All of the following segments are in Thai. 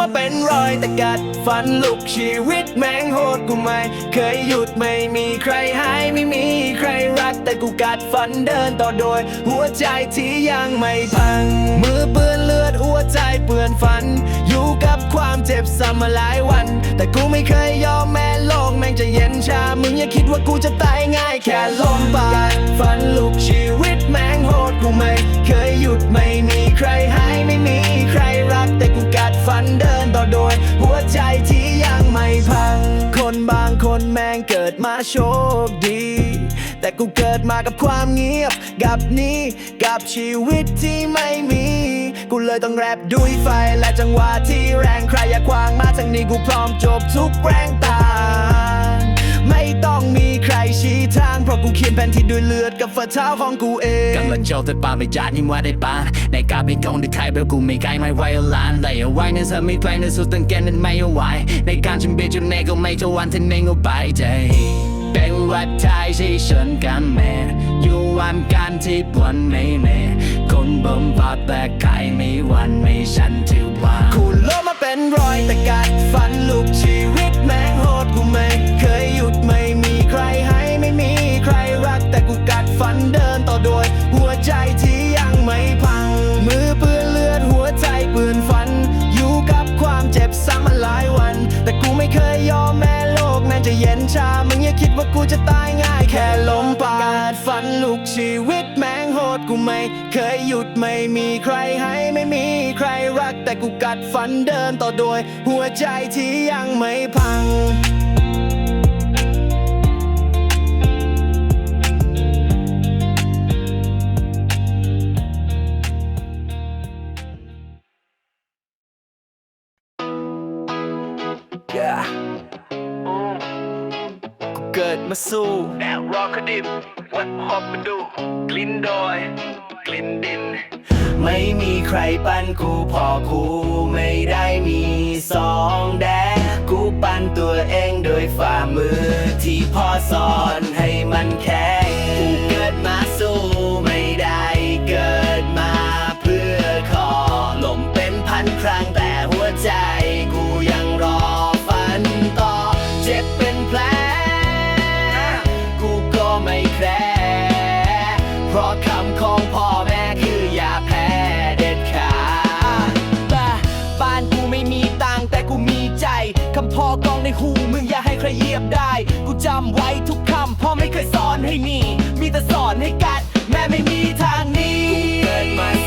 มาเป็นรอยแต่กัดฟันลุกชีวิตแมงโหดกูไม่ เคยหยุดไม่มีใครหายไม่มีใครรักแต่กูกัดฟันเดินต่อโดย หัวใจที่ยังไม่พัง มือเปื้อนเลือดหัวใจเปื้อนฟัน อยู่กับความเจ็บซ้ำมาหลายวัน แต่กูไม่เคยยอมแม้โลกแม่งจะเย็นชา มึงอย่าคิดว่ากูจะตายง่ายแค่ลมปานฟันลุกชีวิตแมงโหดกูไม่ เคยหยุดไม่มีใครหายไม่มี โดย หัวใจที่ยังไม่พัง คนบางคนแม่งเกิดมาโชคดี แต่กูเกิดมากับความเงียบ กับนี้กับชีวิตที่ไม่มี กูเลยต้องแรปด้วยไฟและจังหวะที่แรงใครอยากขวางมาทางนี้กูพร้อมจบทุกแรงตา ไม่ต้องมีใครชี้ทาง เพราะกูเขียนแผนที่ด้วยเลือดกับฝ่าเท้าของกูเองกันละโจแต่ปาไม่จาดนี่ว่าได้ปาในกาเป็นกองที่ใครเบลกูไม่ไกลไม่ไหวล้านเลยเอาไว้ในเธอไม่ไกลในสุดตั้งแกนั้นไม่เอาไว้ในการชิมเบจนเนก็ไม่จะวันที่เนงเอาไปใจเป็นวัดไทยที่ฉันกันแม่อยู่วันกันที่ปวนไม่แม่คนบ่มบาแต่ใครไม่วันไม่ฉันถือว่ากูโลมาเป็นรอยแต่กัดฟันลูกชีวิตแม่งโหดกูไม่ กูกันเดินต่อโดย หัวใจที่ยังไม่พัง มือเปื้อนเลือดหัวใจเปื้อนฟัน อยู่กับความเจ็บซ้ำมาหลายวัน แต่กูไม่เคยยอมแม้โลกแม่งจะเย็นชา มึงอย่าคิดว่ากูจะตายง่ายแค่ลมปาดฟันลูกชีวิตแม่งโหดกูไม่ เคยหยุดไม่มีใครให้ไม่มีใครรัก แต่กูกัดฟันเดินต่อโดย หัวใจที่ยังไม่พัง มาสู้แอบรอคดิบวัดหอบมาดู กลิ่นดอย กลิ่นดิน ไม่มีใครปั้นกูพอกูไม่ได้มีสองแดงกูปั้นตัวเองโดยฝ่ามือที่พ่อสอนให้มันแข็ง คำพ่อกองในหูมึงอย่าให้ใครเหยียบได้ กูจำไว้ทุกคำพ่อไม่เคยสอนให้หนีมีแต่สอนให้กัด แม่ไม่มีทางหนี้เกิดมา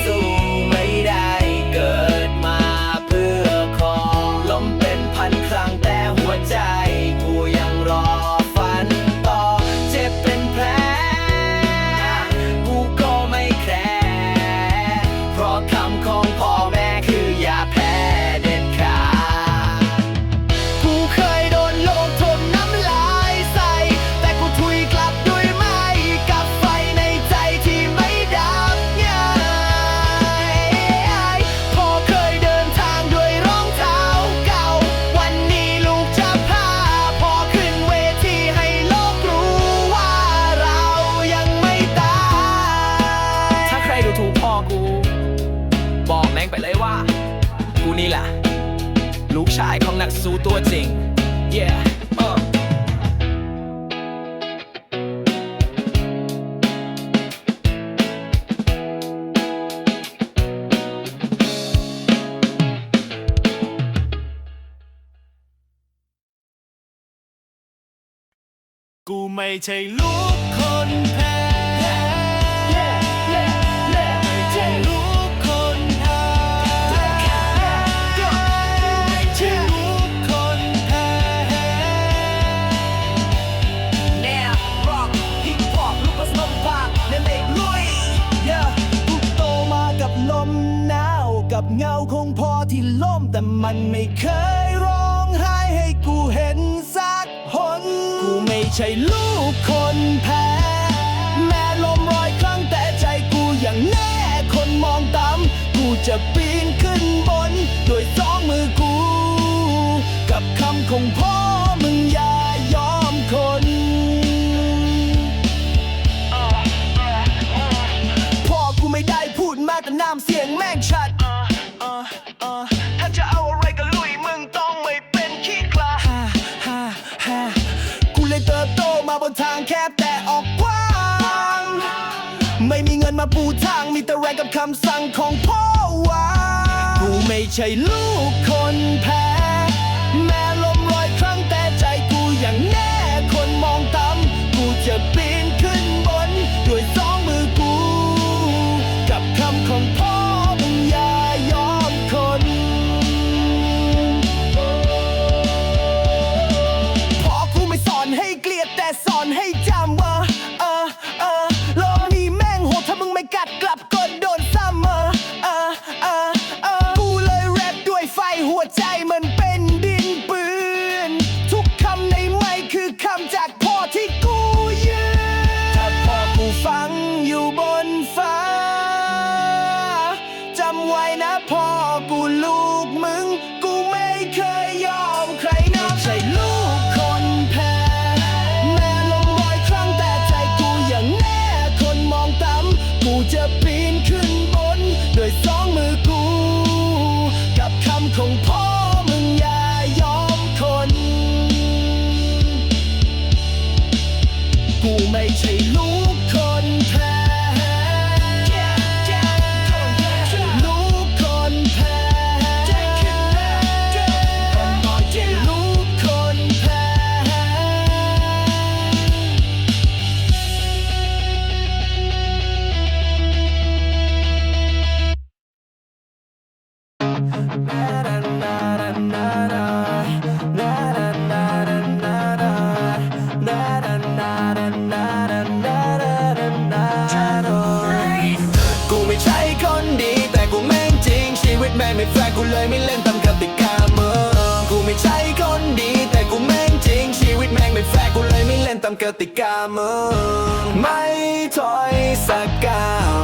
ายของนักสู้ตัวจริง yeah กูไม่ใช่ลูกคนแพ้ มันไม่เคยร้องไห้ให้กูเห็นสักหนกูไม่ใช่ลูกคน แต่แรงกับคำสั่งของพ่อว่า กูไม่ใช่ลูกคนแพ้ แม้ลมรอยครั้งแต่ใจกูอย่างแน่คนมองต่ำกูจะปีนขึ้นบน ด้วยสองมือกู กับคำของพ่อมึงอย่ายอมคนพอกูไม่สอนให้เกลียดแต่สอนให้จำ กติกามึงไม่ถอยสักก้าว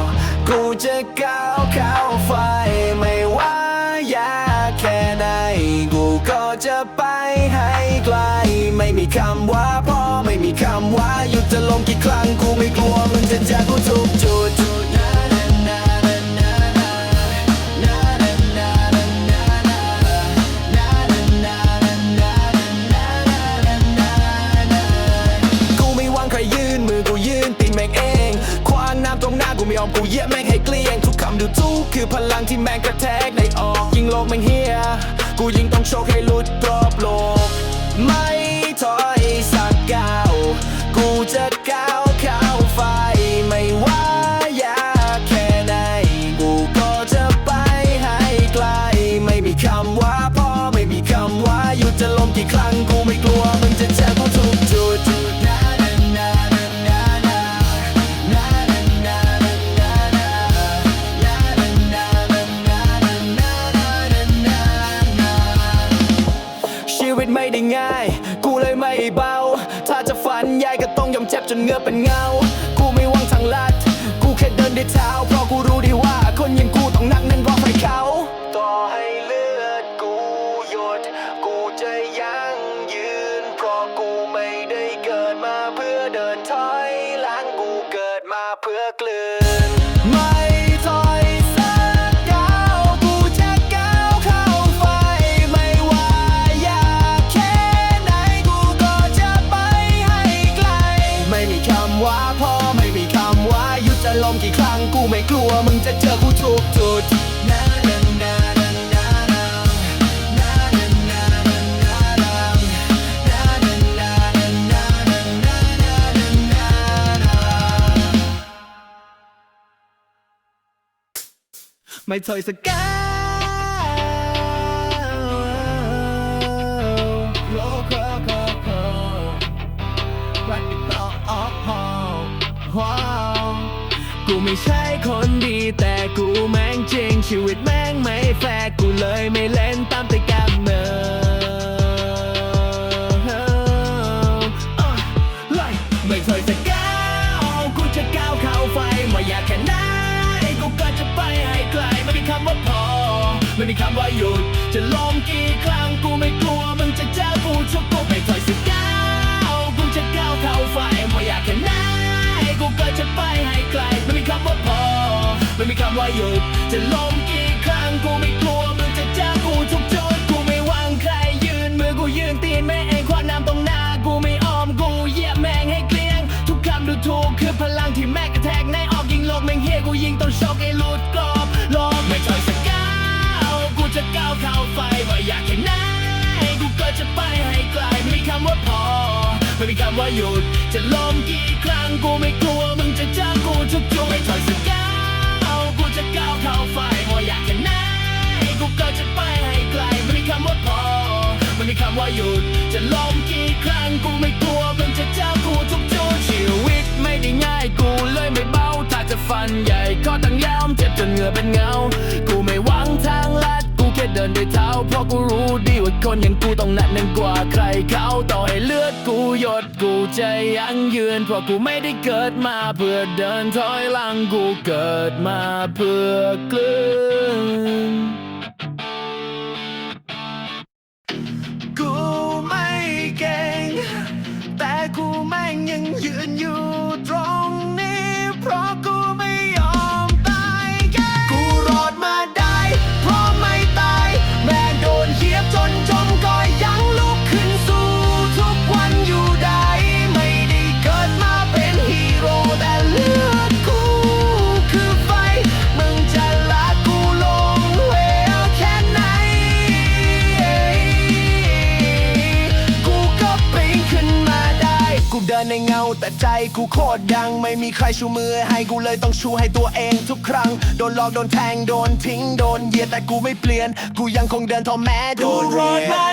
กูจะก้าวเข้าไฟไม่ว่ายากแค่ไหนกูก็จะไปให้ไกล ไม่มีคำว่าพ่อไม่มีคำว่าหยุดจะลงกี่ครั้งกูไม่กลัวมึงจะจากกูทุกจุด น้ากูไม่ยอมกูเยียแม่งให้เกลี้ยงทุกคำดูทุกคือพลังที่แม่งกระแทกในออกยิงโลกแม่งเฮียกูยิงต้องโชคให้หลุดรอบโลก ไม่ถอยสักก้าวกูจะก้าวเข้าไฟ จนเงือเป็นเงา กูไม่วางทางลัด กูแค่เดินด้วยเท้า มกี่ครั้งกูไม่กลัวมึงจะเจอกูทุกจุดนานานานานานานานานานานาไม่ถอยสักก้ ใช่คนดีแต่กูแม่งจริง ชีวิตแม่งไม่แฟร์กูเลยไม่เล่นตามแต่กำเนิดอะไล่ไม่ถอยสักก้าวกูจะก้าวเข้าไฟม่อยากแค่ไหนกูก็จะไปให้ไกลไม่มีคำว่าพอ ไม่มีคำว่าหยุดจะลองกี่ครั้ง ว่าหยุดจะลองกี่ครั้งกูไม่กลัวมึงจะเจอกูทุกจุดกูไม่วังใครยืนมือกูยืนตีนแม่เองควันน้ำตรงหน้ากูไม่อ้อมกูเหยียบแม่งให้เกลี้ยง ทุกคำดูถูกคือพลังที่แม่กระแทกในออกยิงโลกแม่งเฮียกูยิงต้องชกให้หลุดกรอบโลกไม่ถอยสักก้าวกูจะก้าวเข้าไฟว่าอยากแค่ไหนกูก็จะไปให้ไกลไม่มีคำว่าพอไม่มีคำว่าหยุดจะล้มกี่ครั้งกูไม่กลัวมึงจะเจอกูทุกจุดไม่ถอยสักก้าว จะก้าวเข้าไฟว่าอยากแค่ไหนกูก็จะไปให้ไกลไม่มีคำว่าพอไม่มีคำว่าหยุด จะล้มกี่ครั้งกูไม่กลัวมันจะเจอกูทุกจุดชีวิตไม่ได้ง่ายกูเลยไม่เบาถ้าจะฟันใหญ่ก็ต้องยอมเจ็บจนเหงื่อเป็นเงา กูไม่หวังทางลัด ค่เดินด้วยเท้าเพราะกูรู้ดีว่าคนอย่างกูต้องหนักหนึ่งกว่าใครเขาต่อให้เลือดกูหยดกูจะยังยืนเพราะกูไม่ได้เกิดมาเพื่อเดินถอยหลังกูเกิดมาเพื่อกลืน แต่ใจกูโคตรดังไม่มีใครชูมือให้กูเลยต้องชูให้ตัวเองทุกครั้ง โดนหลอกโดนแทงโดนทิ้งโดนเหยียดแต่กูไม่เปลี่ยน กูยังคงเดินทอแม้โดนรอดมา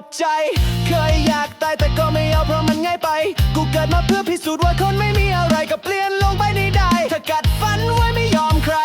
ดใจ เคยอยากตายแต่ก็ไม่เอาเพราะมันง่ายไป กูเกิดมาเพื่อพิสูจน์ว่าคนไม่มีอะไรก็เปลี่ยนลงไปได้ถ้ากัดฟันไว้ไม่ยอมใคร